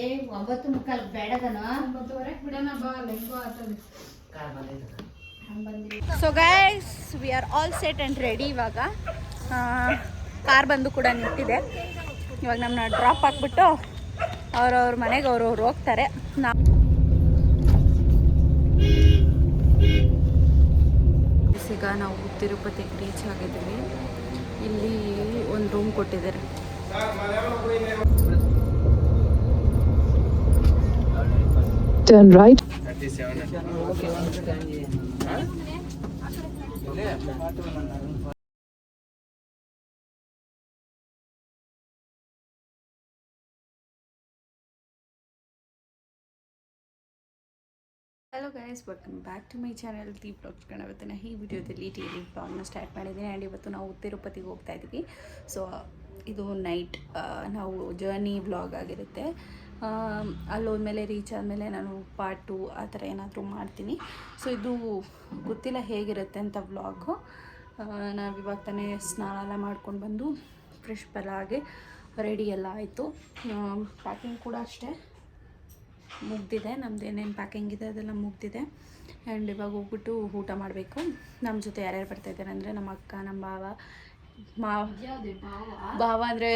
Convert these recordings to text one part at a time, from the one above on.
ಏ ಒಂಬತ್ತು ಮುಕ್ಕಾಲ್ ಬೇಡದನ? ಒಂಬತ್ತುವರೆ? ಬಿಡೋಣ ಬಾ ಹೆಂಗೋ ಆಗ್ತದೆ so guys we are all set and ready ಇವಾಗ. ಕಾರ್ ಬಂದು ಕೂಡ ನಿಂತಿದೆ. ಇವಾಗ ನಮ್ಮನ್ನ ಡ್ರಾಪ್ ಹಾಕ್ಬಿಟ್ಟು ಅವ್ರವ್ರ ಮನೆಗೆ ಅವ್ರವ್ರು ಹೋಗ್ತಾರೆ. ನಾ ಈಗ ನಾವು ತಿರುಪತಿ ರೀಚ್ ಆಗಿದ್ದೀವಿ. ಇಲ್ಲಿ ಒಂದು ರೂಮ್ ಕೊಟ್ಟಿದ್ದಾರೆ. Turn, right. Hello guys welcome back to my channel Deep vlogs ಇವತ್ತಿನ ಈ ವಿಡಿಯೋದಲ್ಲಿ ಡೈಲಿ ಬ್ಲಾಗ್ನ ಸ್ಟಾರ್ಟ್ ಮಾಡಿದ್ದೀನಿ ಆ್ಯಂಡ್ ಇವತ್ತು ನಾವು ತಿರುಪತಿಗೆ ಹೋಗ್ತಾ ಇದ್ದೀವಿ ಸೊ ಇದು ನೈಟ್ ನಾವು ಜರ್ನಿ ಬ್ಲಾಗ್ ಆಗಿರುತ್ತೆ. ಅಲ್ಲಿ ಹೋದ್ಮೇಲೆ ರೀಚ್ ಆದಮೇಲೆ ನಾನು ಪಾರ್ಟ್ ಟು ಆ ಥರ ಏನಾದರೂ ಮಾಡ್ತೀನಿ. ಸೊ ಇದು ಗೊತ್ತಿಲ್ಲ ಹೇಗಿರುತ್ತೆ ಅಂತ ವ್ಲಾಗು ನಾವು ಇವಾಗ ತಾನೇ ಸ್ನಾನ ಎಲ್ಲ ಮಾಡ್ಕೊಂಡು ಬಂದು ಫ್ರೆಶ್ ಪೆಲ್ಲ ಆಗಿ ರೆಡಿ ಎಲ್ಲ ಆಯಿತು. ಪ್ಯಾಕಿಂಗ್ ಕೂಡ ಅಷ್ಟೇ ಮುಗ್ದಿದೆ. ನಮ್ದು ಏನೇನು ಪ್ಯಾಕಿಂಗ್ ಇದೆ ಅದೆಲ್ಲ ಮುಗ್ದಿದೆ. ಆ್ಯಂಡ್ ಇವಾಗ ಹೋಗ್ಬಿಟ್ಟು ಊಟ ಮಾಡಬೇಕು. ನಮ್ಮ ಜೊತೆ ಯಾರ್ಯಾರು ಬರ್ತಾಯಿದ್ದಾರೆ ಅಂದರೆ ನಮ್ಮ ಅಕ್ಕ, ನಮ್ಮ ಭಾವ ಮಾವ ಭಾವ ಅಂದರೆ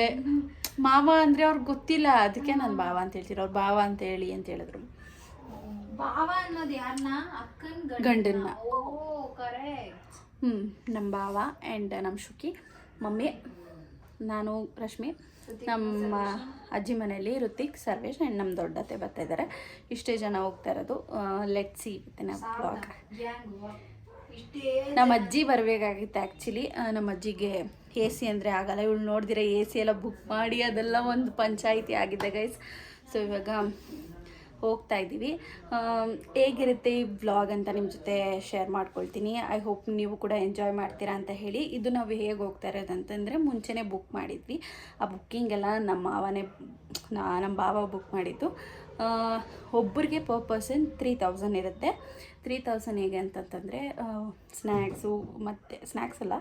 ಮಾವ ಅಂದರೆ ಅವ್ರಿಗೆ ಗೊತ್ತಿಲ್ಲ ಅದಕ್ಕೆ ನಾನು ಭಾವ ಅಂತ ಹೇಳ್ತೀನಿ. ಅವ್ರು ಭಾವ ಅಂತ ಹೇಳಿ ಅಂತ ಹೇಳಿದ್ರು. ಬಾವ ಅನ್ನೋದು ಯಾರನ್ನ ಅಕ್ಕನ್ ಗಂಡನ್ನ. ಹ್ಞೂ ನಮ್ಮ ಭಾವ ಆ್ಯಂಡ್ ನಮ್ಮ ಶುಕಿ ಮಮ್ಮಿ ನಾನು ರಶ್ಮಿ ನಮ್ಮ ಅಜ್ಜಿ ಮನೆಯಲ್ಲಿ ಋತಿಕ್ ಸರ್ವೇಶ್ ಆ್ಯಂಡ್ ನಮ್ಮ ದೊಡ್ಡತೆ ಬರ್ತಾ ಇದ್ದಾರೆ ಇಷ್ಟೇ ಜನ ಹೋಗ್ತಾ ಇರೋದು. ಲೆಟ್ ಸಿ ಇವತ್ತಿನ ಬ್ಲಾಗ್ ನಮ್ಮ ಅಜ್ಜಿ ಬರಬೇಕಾಗಿತ್ತು ಆ್ಯಕ್ಚುಲಿ ನಮ್ಮ ಅಜ್ಜಿಗೆ ಎ ಸಿ ಅಂದರೆ ಆಗಲ್ಲ. ಇವಳು ನೋಡಿದಿರ ಎ ಸಿ ಎಲ್ಲ ಬುಕ್ ಮಾಡಿ ಅದೆಲ್ಲ ಒಂದು ಪಂಚಾಯಿತಿ ಆಗಿದೆ ಗೈಸ್ ಸೊ ಇವಾಗ ಹೋಗ್ತಾ ಇದ್ದೀವಿ. ಹೇಗಿರುತ್ತೆ ಈ ಬ್ಲಾಗ್ ಅಂತ ನಿಮ್ಮ ಜೊತೆ ಶೇರ್ ಮಾಡ್ಕೊಳ್ತೀನಿ. ಐ ಹೋಪ್ ನೀವು ಕೂಡ ಎಂಜಾಯ್ ಮಾಡ್ತೀರಾ ಅಂತ ಹೇಳಿ. ಇದು ನಾವು ಹೇಗೆ ಹೋಗ್ತಾ ಇರೋದಂತಂದರೆ ಮುಂಚೆನೇ ಬುಕ್ ಮಾಡಿದ್ವಿ. ಆ ಬುಕ್ಕಿಂಗ್ ಎಲ್ಲ ನಮ್ಮ ಮಾವನೇ ನಮ್ಮ ಬಾವ ಬುಕ್ ಮಾಡಿದ್ದು. ಒಬ್ಬರಿಗೆ ಪರ್ ಪರ್ಸನ್ ತ್ರೀ ತೌಸಂಡ್ ಇರುತ್ತೆ. ತ್ರೀ ತೌಸಂಡ್ ಹೇಗೆ ಅಂತಂತಂದರೆ ಸ್ನ್ಯಾಕ್ಸು ಮತ್ತು ಸ್ನ್ಯಾಕ್ಸ್ ಅಲ್ಲ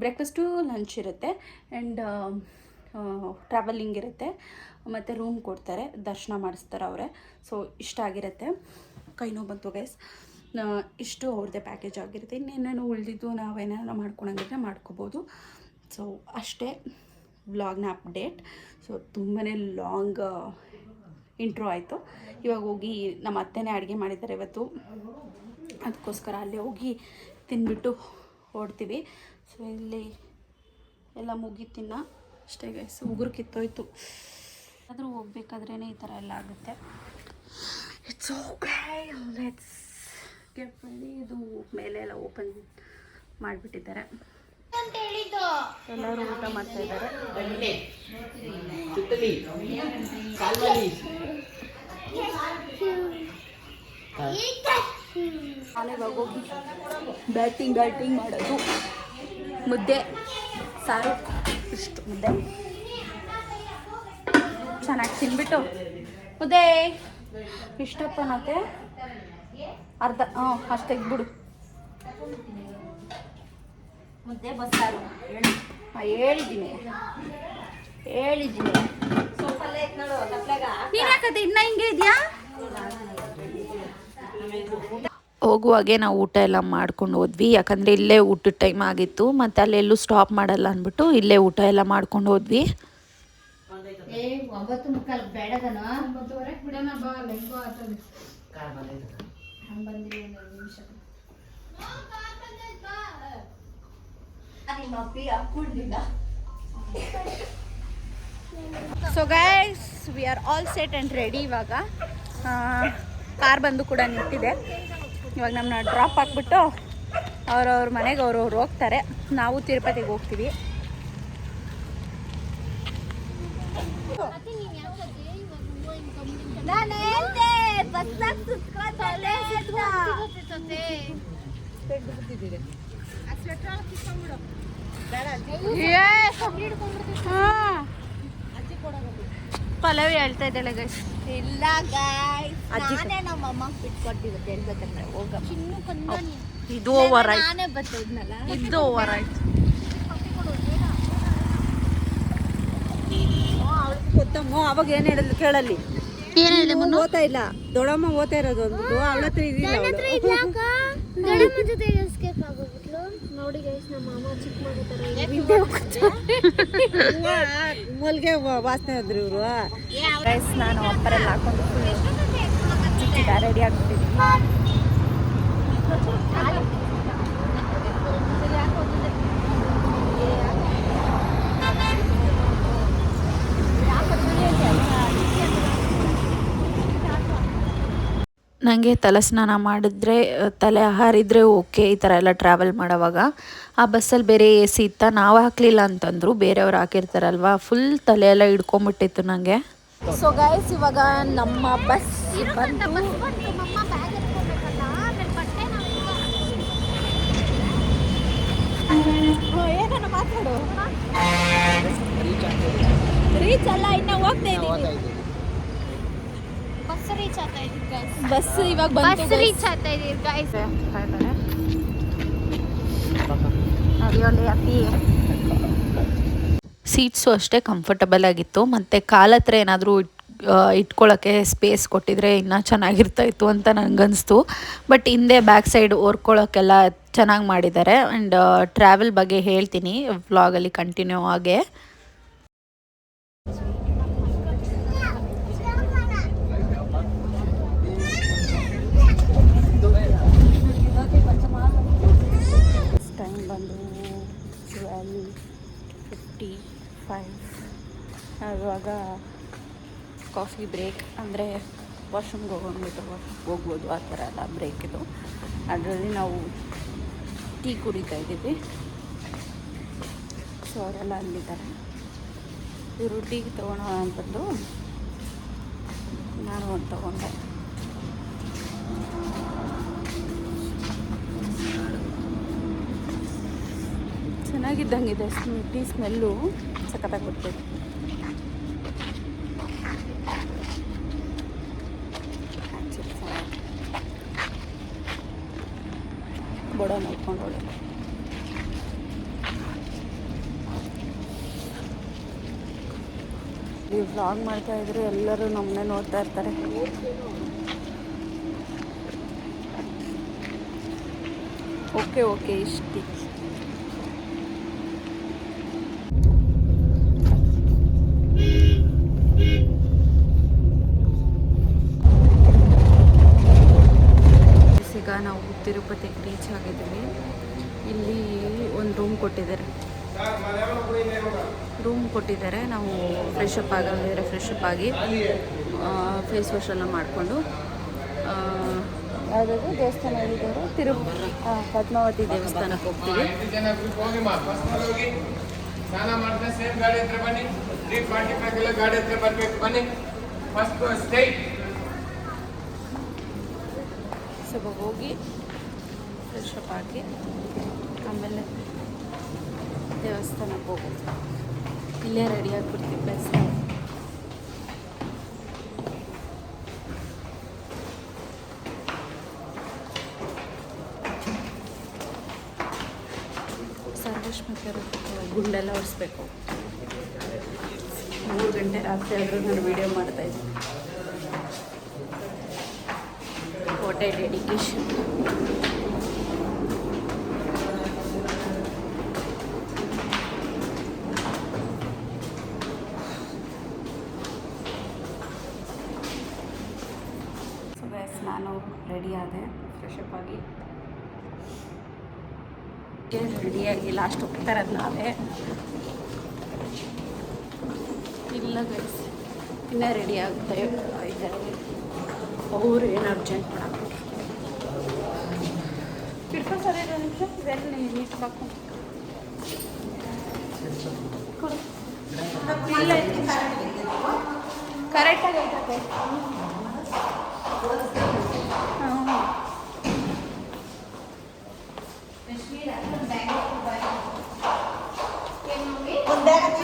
ಬ್ರೇಕ್ಫಾಸ್ಟು ಲಂಚ್ ಇರುತ್ತೆ. ಆ್ಯಂಡ್ ಟ್ರಾವೆಲಿಂಗ್ ಇರುತ್ತೆ. ಮತ್ತು ರೂಮ್ ಕೊಡ್ತಾರೆ. ದರ್ಶನ ಮಾಡಿಸ್ತಾರೆ ಅವರೇ. ಸೊ ಇಷ್ಟ ಆಗಿರುತ್ತೆ. ಕೈ ನೋವು ಬಂತು ಗೈಸ್ ಇಷ್ಟು ಅವ್ರದ್ದೇ ಪ್ಯಾಕೇಜ್ ಆಗಿರುತ್ತೆ. ಇನ್ನೇನೇನು ಉಳಿದಿದ್ದು ನಾವೇನಾರು ಮಾಡ್ಕೊಳಂಗಿದ್ರೆ ಮಾಡ್ಕೋಬೋದು. ಸೊ ಅಷ್ಟೇ ವ್ಲಾಗ್ನ ಅಪ್ಡೇಟ್ ಸೊ ತುಂಬಾ ಲಾಂಗ್ ಇಂಟ್ರೋ ಆಯಿತು. ಇವಾಗ ಹೋಗಿ ನಮ್ಮ ಅತ್ತೆನೇ ಅಡುಗೆ ಮಾಡಿದ್ದಾರೆ ಇವತ್ತು. ಅದಕ್ಕೋಸ್ಕರ ಅಲ್ಲೇ ಹೋಗಿ ತಿಂದ್ಬಿಟ್ಟು ಹೊಡ್ತೀವಿ ಸೊ ಇಲ್ಲಿ ಎಲ್ಲ ಮುಗಿತಿನ್ನ ಅಷ್ಟೇ ಗೈಸ್ ಉಗುರು ಕಿತ್ತೋಯ್ತು. ಆದರೂ ಹೋಗ್ಬೇಕಾದ್ರೇ ಈ ಥರ ಎಲ್ಲ ಆಗುತ್ತೆ. It's okay let's get ready ಇದು ಮೇಲೆ ಎಲ್ಲ ಓಪನ್ ಮಾಡಿಬಿಟ್ಟಿದ್ದಾರೆ. ಎಲ್ಲರೂ ಊಟ ಮಾಡ್ತಾ ಇದ್ದಾರೆ. ನಾನು ಇವಾಗ ಹೋಗಿ. ಬ್ಯಾಟಿಂಗ್ ಬ್ಯಾಟಿಂಗ್ ಮಾಡೋದು. ಮುದ್ದೆ ಸಾರು. ಇಷ್ಟು. ಮುದ್ದೆ. ಚೆನ್ನಾಗಿ ತಿನ್ಬಿಟ್ಟು. ಮುದ್ದೆ. ಇಷ್ಟಪ್ಪ ಮತ್ತೆ ಅರ್ಧ ಹ್ಞೂ ಅಷ್ಟು ತೆಗ್ಬಿಡು ಮುದ್ದೆ ಬಸ್ಸಾರು ಹೇಳಿದ್ದೀನಿ. ಹೇಳಿದ್ದೀನಿ. ನೀನು ಯಾಕತ್ತೆ ಇನ್ನ ಹಿಂಗೆ ಇದೆಯಾ? ಹೋಗುವಾಗೆ ನಾವು ಊಟ ಎಲ್ಲ ಮಾಡ್ಕೊಂಡು ಹೋದ್ವಿ. ಯಾಕಂದರೆ ಇಲ್ಲೇ ಊಟದ ಟೈಮ್ ಆಗಿತ್ತು. ಮತ್ತು ಅಲ್ಲೆಲ್ಲೂ ಸ್ಟಾಪ್ ಮಾಡಲ್ಲ ಅಂದ್ಬಿಟ್ಟು ಇಲ್ಲೇ ಊಟ ಎಲ್ಲ ಮಾಡ್ಕೊಂಡು ಹೋದ್ವಿ. So guys we are all set and ready ಇವಾಗ. ಕಾರ್ ಬಂದು ಕೂಡ ನಿಂತಿದೆ. ಇವಾಗ ನಮ್ಮನ್ನ ಡ್ರಾಪ್ ಹಾಕ್ಬಿಟ್ಟು ಅವ್ರವ್ರ ಮನೆಗೆ ಅವ್ರವ್ರು ಹೋಗ್ತಾರೆ. ನಾವು ತಿರುಪತಿಗೆ ಹೋಗ್ತೀವಿ. ನಾನು ಪಲ್ಲವಿ ಹೇಳ್ತಾ ಇದ್ದಾಳೆ ಗೈಸ್ ಇಲ್ಲ ಗಾಯ್ಸ್ ಅಜ್ಜಿ ನಾನೇ ನಮ್ಮ ಅಮ್ಮ ಬಿಟ್ಕೊಟ್ಟಿರುತ್ತೆ ಹೇಳ್ಬೇಕಂದ್ರೆ ಹೋಗ. ಇದು ಓವರ್ ಆಯ್ತು. ನಾನೇ ಬರ್ತದ್ನಲ್ಲ ಇದು ಓವರ್ ಆಯ್ತು ಗೊತ್ತಮ್ಮ ಅವಾಗ ಏನು ಹೇಳಿದ್ಲು ಕೇಳಲ್ಲಿ? ಮುನ್ನು? ಓದ್ತಾ ಇಲ್ಲ. ದೊಡಮ್ಮ ಓದ್ತಾ ಇರೋದು ಒಂದು ಅವಳ. ಹತ್ರ ಇದಿಲ್ಲ ದೊಡಮ್ಮ ಜೊತೆ ಎಸ್ಕೇಪ್ ನೋಡಿ ಗೈಸ್ ನಮ್ಮ ಮಾಮ ಚಿಕ್ಕ ಮಗು ತರ ಮಲ್ಗೆ ವಾಸನೆ ಆದ್ರು ಇವರು. ಗೈಸ್ ನಾನು ಅಪ್ಪರಲ್ಲಿ ಹಾಕೊಂಡು ಚಿಕ್ಕ ರೆಡಿ ಆಗ್ಬಿಟ್ಟಿದ್ದೀನಿ ನನಗೆ ತಲೆ ಸ್ನಾನ ಮಾಡಿದ್ರೆ ತಲೆ ತಲೆ ಹಾರಿದ್ರೆ ಓಕೆ, ಈ ಥರ ಎಲ್ಲ ಟ್ರಾವೆಲ್ ಮಾಡೋವಾಗ. ಆ ಬಸ್ಸಲ್ಲಿ ಬೇರೆ ಎ ಸಿ ಇತ್ತ, ನಾವು ಹಾಕಲಿಲ್ಲ ಅಂತಂದರು, ಬೇರೆಯವ್ರು ಹಾಕಿರ್ತಾರಲ್ವ ಫುಲ್ ತಲೆ ಎಲ್ಲ ಹಿಡ್ಕೊಂಬಿಟ್ಟಿತ್ತು ನನಗೆ ಸೊ ಗೈಸ್ ಇವಾಗ ನಮ್ಮ ಬಸ್ ಬಂತು ರೀಚ್ ಅಲ್ಲ, ಇನ್ನ ಹೋಗ್ತಾ ಇದೀವಿ ಬಸ್ ರೀಚ್ ಆಗ್ತಾ ಇದೀವಿ ಗೈಸ್ ಬಸ್ ಇವಾಗ ಬಸ್ ಬಂತು ರೀಚ್ ಆಗ್ತಾ ಇದೀವಿ ಗೈಸ್ ಸೀಟ್ಸು ಅಷ್ಟೇ ಕಂಫರ್ಟಬಲ್ ಆಗಿತ್ತು. ಮತ್ತು ಕಾಲ ಹತ್ರ ಏನಾದರೂ ಇಟ್ಕೊಳ್ಳೋಕ್ಕೆ ಸ್ಪೇಸ್ ಕೊಟ್ಟಿದ್ರೆ ಇನ್ನೂ ಚೆನ್ನಾಗಿರ್ತಾ ಇತ್ತು ಅಂತ ನನಗನ್ನಿಸ್ತು ಬಟ್ ಹಿಂದೆ ಬ್ಯಾಕ್ ಸೈಡ್ ಓರ್ಕೊಳ್ಳೋಕ್ಕೆಲ್ಲ ಚೆನ್ನಾಗಿ ಮಾಡಿದ್ದಾರೆ. ಆ್ಯಂಡ್ ಟ್ರಾವೆಲ್ ಬಗ್ಗೆ ಹೇಳ್ತೀನಿ. ವ್ಲಾಗಲ್ಲಿ ಕಂಟಿನ್ಯೂ ಆಗೇ ಇವಾಗ ಕಾಫಿ ಬ್ರೇಕ್ ಅಂದರೆ ವಾಶ್ರೂಮ್ಗೆ ಹೋಗೋಂಬಿಟ್ಟು ಹೋಗ್ಬೋದು ಆ ಥರ ಎಲ್ಲ ಬ್ರೇಕ್ ಇದು. ಅದರಲ್ಲಿ ನಾವು ಟೀ ಕುಡಿತಾ ಇದ್ದೀವಿ. ಸೊ ಅವರೆಲ್ಲ ಅಲ್ಲಿದ್ದಾರೆ. ಇವರು ಟೀ ತೊಗೊಳೋ ಅಂತಂದು ನಾನು ಒಂದು ತೊಗೊಂಡೆ. ಚೆನ್ನಾಗಿದ್ದಂಗಿದೆ. ಟೀ ಸ್ಮೆಲ್ಲು ಸಖತ್ತಾಗಿ ಬರ್ತದೆ ವ್ಲಾಗ್ ಮಾಡ್ತಾ ಇದ್ರೆ ಎಲ್ಲರೂ ನಮ್ಮನ್ನೇ ನೋಡ್ತಾ ಇರ್ತಾರೆ. ಓಕೆ ಓಕೆ, ಇಷ್ಟು ಈಗ ನಾವು ತಿರುಪತಿಗೆ ರೀಚ್ ಆಗಿದ್ದೀವಿ ಇಲ್ಲಿ ಒಂದು ರೂಮ್ ಕೊಟ್ಟಿದ್ದಾರೆ. ರೂಮ್ ಕೊಟ್ಟಿದ್ದಾರೆ. ನಾವು ಫ್ರೆಶ್ ಅಪ್ ಆಗೋದ್ರೆ ಫ್ರೆಶ್ ಅಪ್ ಆಗಿ ಫೇಸ್ ವಾಶ್ ಎಲ್ಲ ಮಾಡಿಕೊಂಡು ಯಾವುದಾದ್ರು ದೇವಸ್ಥಾನ ಇದ್ದಾರೆ ತಿರು ಪದ್ಮಾವತಿ ದೇವಸ್ಥಾನಕ್ಕೆ ಹೋಗ್ತೀವಿ. ಸ್ನಾನ ಮಾಡಿದ್ರೆ ಸೇಮ್ ಗಾಡಿ ಹತ್ರ ಬನ್ನಿ ತ್ರೀ ಫಾರ್ಟಿ ಗಾಡಿ ಹತ್ರ ಬರ್ಬೇಕು ಬನ್ನಿ ಫಸ್ಟ್ ಸ್ಟೇಟ್ ಸ್ವಲ್ಪ ಹೋಗಿ ಫ್ರೆಶ್ ಆಗಿ, ಆಮೇಲೆ ದೇವಸ್ಥಾನಕ್ಕೆ ಹೋಗೋದು. ಇಲ್ಲೇ ರೆಡಿ ಆಗಿಬಿಡ್ತೀವಿ ಪ್ಲಸ್ ಸರ್ವಶ್ಮಕ್ಕೆ ಗುಂಡೆಲ್ಲ ಒರೆಸ್ಬೇಕು. ಮೂರು ಗಂಟೆ ರಾತ್ರಿ ಆದರೂ ನಾನು ವೀಡಿಯೋ ಮಾಡ್ತಾಯಿದ್ದೆ ಎ ಡೆಡಿಕೇಶನ್ ಸೊ ಗೈಸ್ ನಾನು ರೆಡಿ ಆದೆ ಫ್ರೆಶ್ ಅಪ್ ಆಗಿ ರೆಡಿಯಾಗಿ ಲಾಸ್ಟ್ ಹೋಗ್ತಾ ಅದು ನಾವೇ. ಇಲ್ಲ ಗೈಸ್ ಇನ್ನೂ ರೆಡಿ ಆಗ್ತಾ ಇದ್ದಾರೆ ಅವ್ರು ಏನು ಅರ್ಜೆಂಟ್ ಮಾಡಕ್ಕೆ ಹಿಡ್ಕೊಂಡು ವೆಲ್ ಒಂದು ನಿಮಿಷ ಇದೆಲ್ಲ ನೀಟ್ ಇಲ್ಲ ಕರೆಕ್ಟಾಗಿ ಐತೆ দেখা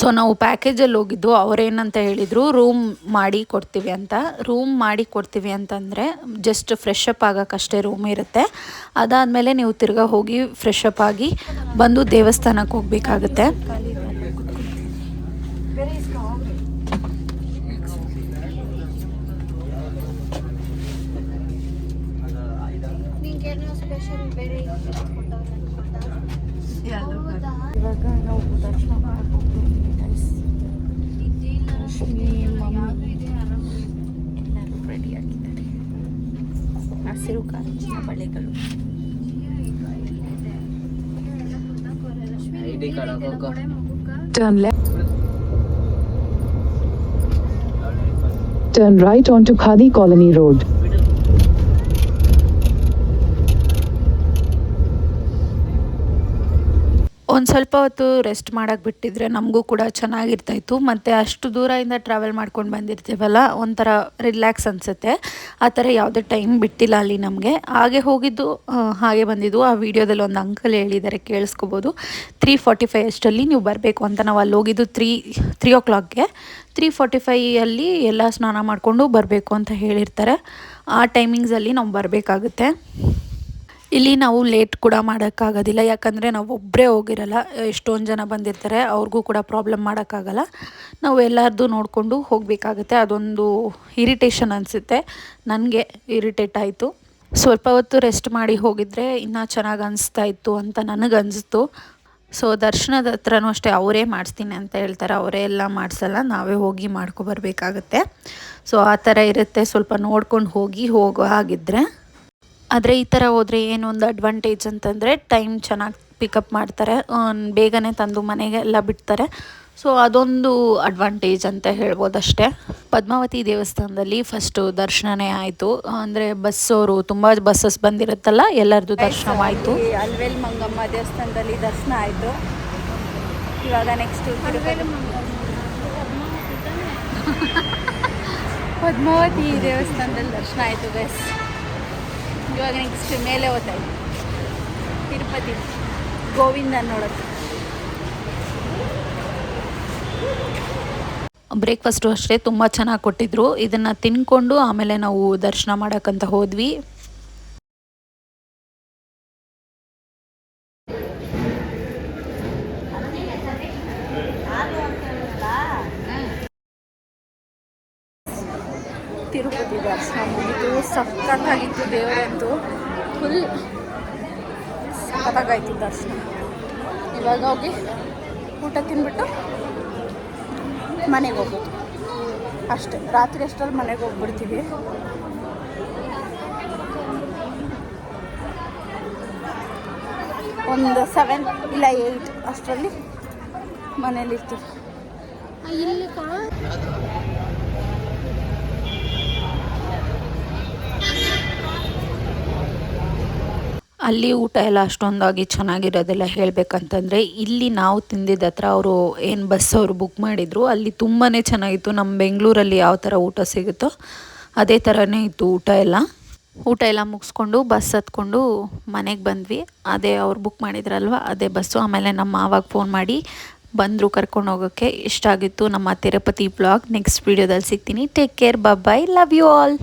ಸೊ ನಾವು ಪ್ಯಾಕೇಜಲ್ಲಿ ಹೋಗಿದ್ದು ಅವರೇನಂತ ಹೇಳಿದರು ರೂಮ್ ಮಾಡಿ ಕೊಡ್ತೀವಿ ಅಂತ. ರೂಮ್ ಮಾಡಿ ಕೊಡ್ತೀವಿ ಅಂತಂದರೆ ಜಸ್ಟ್ ಫ್ರೆಶ್ ಅಪ್ ಆಗೋಕ್ಕಷ್ಟೇ ರೂಮ್ ಇರುತ್ತೆ. ಅದಾದಮೇಲೆ ನೀವು ತಿರ್ಗಾ ಹೋಗಿ ಫ್ರೆಶ್ ಅಪ್ ಆಗಿ ಬಂದು ದೇವಸ್ಥಾನಕ್ಕೆ ಹೋಗಬೇಕಾಗುತ್ತೆ. ನಿಂಗೇನೋ ಸ್ಪೆಷಲ್ ಬೇರೆ ಹೌದಾ ಇವಾಗ ನಾವು ದರ್ಶನ ಮಾಡ್ಕೊಂಡು ಲಕ್ಷ್ಮಿ ಮಮ್ಮಿ ಎಲ್ಲರೂ ರೆಡಿ ಆಗಿದ್ದಾರೆ ಹಸಿರು ಕಾಂಚಿನ ಬಳೆಗಳು Turn left. Turn right onto Khadi Colony Road. ಒಂದು ಸ್ವಲ್ಪ ಹೊತ್ತು ರೆಸ್ಟ್ ಮಾಡೋಕ್ಕೆ ಬಿಟ್ಟಿದ್ರೆ ನಮಗೂ ಕೂಡ ಚೆನ್ನಾಗಿರ್ತಾಯಿತ್ತು ಮತ್ತು ಅಷ್ಟು ದೂರದಿಂದ ಟ್ರಾವೆಲ್ ಮಾಡ್ಕೊಂಡು ಬಂದಿರ್ತೀವಲ್ಲ, ಒಂಥರ ರಿಲ್ಯಾಕ್ಸ್ ಅನಿಸುತ್ತೆ. ಆ ಥರ ಯಾವುದೇ ಟೈಮ್ ಬಿಟ್ಟಿಲ್ಲ ಅಲ್ಲಿ ನಮಗೆ. ಹಾಗೆ ಹೋಗಿದ್ದು ಹಾಗೆ ಬಂದಿದ್ದು. ಆ ವಿಡಿಯೋದಲ್ಲಿ ಒಂದು ಅಂಕಲ್ ಹೇಳಿದ್ದಾರೆ, ಕೇಳಿಸ್ಕೋಬೋದು. ತ್ರೀ ಫಾರ್ಟಿ ಫೈವ್ ಅಷ್ಟರಲ್ಲಿ ನೀವು ಬರಬೇಕು ಅಂತ ನಾವು ಅಲ್ಲಿ ಹೋಗಿದ್ದು ತ್ರೀ ತ್ರೀ ಓ ಕ್ಲಾಕ್ಗೆ ತ್ರೀ ಫಾರ್ಟಿ ಫೈಯಲ್ಲಿ ಎಲ್ಲ ಸ್ನಾನ ಮಾಡಿಕೊಂಡು ಬರಬೇಕು ಅಂತ ಹೇಳಿರ್ತಾರೆ. ಆ ಟೈಮಿಂಗ್ಸಲ್ಲಿ ನಾವು ಬರಬೇಕಾಗುತ್ತೆ. ಇಲ್ಲಿ ನಾವು ಲೇಟ್ ಕೂಡ ಮಾಡೋಕ್ಕಾಗೋದಿಲ್ಲ. ಯಾಕಂದರೆ ನಾವು ಒಬ್ಬರೇ ಹೋಗಿರಲ್ಲ, ಎಷ್ಟೊಂದು ಜನ ಬಂದಿರ್ತಾರೆ, ಅವ್ರಿಗೂ ಕೂಡ ಪ್ರಾಬ್ಲಮ್ ಮಾಡೋಕ್ಕಾಗಲ್ಲ. ನಾವು ಎಲ್ಲರದ್ದು ನೋಡಿಕೊಂಡು ಹೋಗಬೇಕಾಗುತ್ತೆ. ಅದೊಂದು ಇರಿಟೇಷನ್ ಅನಿಸುತ್ತೆ. ನನಗೆ ಇರಿಟೇಟ್ ಆಯಿತು. ಸ್ವಲ್ಪ ಹೊತ್ತು ರೆಸ್ಟ್ ಮಾಡಿ ಹೋಗಿದ್ರೆ ಇನ್ನೂ ಚೆನ್ನಾಗಿ ಅನಿಸ್ತಾ ಇತ್ತು ಅಂತ ನನಗೆ ಅನಿಸ್ತು. ಸೊ ದರ್ಶನದ ಹತ್ರನೂ ಅಷ್ಟೇ ಅವರೇ ಮಾಡಿಸ್ತೀನಿ ಅಂತ ಹೇಳ್ತಾರೆ. ಅವರೇ ಎಲ್ಲ ಮಾಡಿಸಲ್ಲ, ನಾವೇ ಹೋಗಿ ಮಾಡ್ಕೊಬರ್ಬೇಕಾಗತ್ತೆ ಸೊ ಆ ಥರ ಇರುತ್ತೆ. ಸ್ವಲ್ಪ ನೋಡ್ಕೊಂಡು ಹೋಗಿ ಹೋಗೋ ಹಾಗಿದ್ರೆ. ಆದರೆ ಈ ಥರ ಹೋದರೆ ಏನು ಒಂದು ಅಡ್ವಾಂಟೇಜ್ ಅಂತಂದರೆ ಟೈಮ್ ಚೆನ್ನಾಗಿ ಪಿಕಪ್ ಮಾಡ್ತಾರೆ. ಬೇಗನೆ ತಂದು ಮನೆಗೆ ಎಲ್ಲ ಬಿಡ್ತಾರೆ. ಸೊ ಅದೊಂದು ಅಡ್ವಾಂಟೇಜ್ ಅಂತ ಹೇಳ್ಬೋದು ಅಷ್ಟೇ ಪದ್ಮಾವತಿ ದೇವಸ್ಥಾನದಲ್ಲಿ ಫಸ್ಟು ದರ್ಶನನೇ ಆಯಿತು. ಅಂದರೆ ಬಸ್ಸವರು ತುಂಬ ಬಸ್ಸಸ್ ಬಂದಿರುತ್ತಲ್ಲ ಎಲ್ಲರದ್ದು ದರ್ಶನವಾಯಿತು ಅಲ್ವೇಲ್ ಮಂಗಮ್ಮ ದೇವಸ್ಥಾನದಲ್ಲಿ ದರ್ಶನ ಆಯಿತು. ಇವಾಗ ನೆಕ್ಸ್ಟ್ ಪದ್ಮಾವತಿ ದೇವಸ್ಥಾನದಲ್ಲಿ ದರ್ಶನ ಆಯಿತು ಗೈಸ್ ಇವಾಗ ನೆಕ್ಸ್ಟ್ ಮೇಲೆ ಹೋಗ್ತಾ ಇದ್ದೀನಿ ತಿರುಪತಿ, ಗೋವಿಂದ ನೋಡೋಕ್ಕೆ ಬ್ರೇಕ್ಫಾಸ್ಟು ಅಷ್ಟೇ ತುಂಬ ಚೆನ್ನಾಗಿ ಕೊಟ್ಟಿದ್ರು. ಇದನ್ನು ತಿನ್ಕೊಂಡು ಆಮೇಲೆ ನಾವು ದರ್ಶನ ಮಾಡೋಕ್ಕಂತ ಹೋದ್ವಿ. ತಿರುಪತಿ ದರ್ಶನ ಮುಗಿತು ಸಖತ್ತಾಗಿತ್ತು ದೇವರಂತೂ. ಫುಲ್ ಸಖತ್ತಾಗಾಯ್ತು ದರ್ಶನ. ಇವಾಗ ಹೋಗಿ ಊಟ ತಿನ್ಬಿಟ್ಟು ಮನೆಗೆ ಹೋಗೋದು ಅಷ್ಟೇ, ರಾತ್ರಿ ಅಷ್ಟರಲ್ಲಿ ಮನೆಗೆ ಹೋಗ್ಬಿಡ್ತೀವಿ. ಒಂದು ಸೆವೆನ್ ಇಲ್ಲ ಏಯ್ಟ್ ಅಷ್ಟರಲ್ಲಿ ಮನೇಲಿರ್ತೀವಿ ಇಲ್ಲಿ ಕಾ ಅಲ್ಲಿ ಊಟ ಎಲ್ಲ ಅಷ್ಟೊಂದಾಗಿ ಚೆನ್ನಾಗಿರೋದೆಲ್ಲ ಹೇಳಬೇಕಂತಂದರೆ, ಇಲ್ಲಿ ನಾವು ತಿಂದಿದ್ದ ಹತ್ರ ಅವರು ಏನು ಬಸ್ ಅವರು ಬುಕ್ ಮಾಡಿದರು, ಅಲ್ಲಿ ತುಂಬಾ ಚೆನ್ನಾಗಿತ್ತು. ನಮ್ಮ ಬೆಂಗಳೂರಲ್ಲಿ ಯಾವ ಥರ ಊಟ ಸಿಗುತ್ತೋ ಅದೇ ಥರನೇ ಇತ್ತು ಊಟ ಎಲ್ಲ. ಊಟ ಎಲ್ಲ ಮುಗಿಸ್ಕೊಂಡು ಬಸ್ ಹತ್ಕೊಂಡು ಮನೆಗೆ ಬಂದ್ವಿ. ಅದೇ ಅವ್ರು ಬುಕ್ ಮಾಡಿದ್ರಲ್ವ, ಅದೇ ಬಸ್ಸು ಆಮೇಲೆ ನಮ್ಮ ಮಾವಾಗ ಫೋನ್ ಮಾಡಿ ಬಂದರು ಕರ್ಕೊಂಡು ಹೋಗೋಕ್ಕೆ. ಇಷ್ಟ ಆಗಿತ್ತು ನಮ್ಮ ತಿರುಪತಿ ಬ್ಲಾಗ್ ನೆಕ್ಸ್ಟ್ ವೀಡಿಯೋದಲ್ಲಿ ಸಿಗ್ತೀನಿ. Take care bye love you all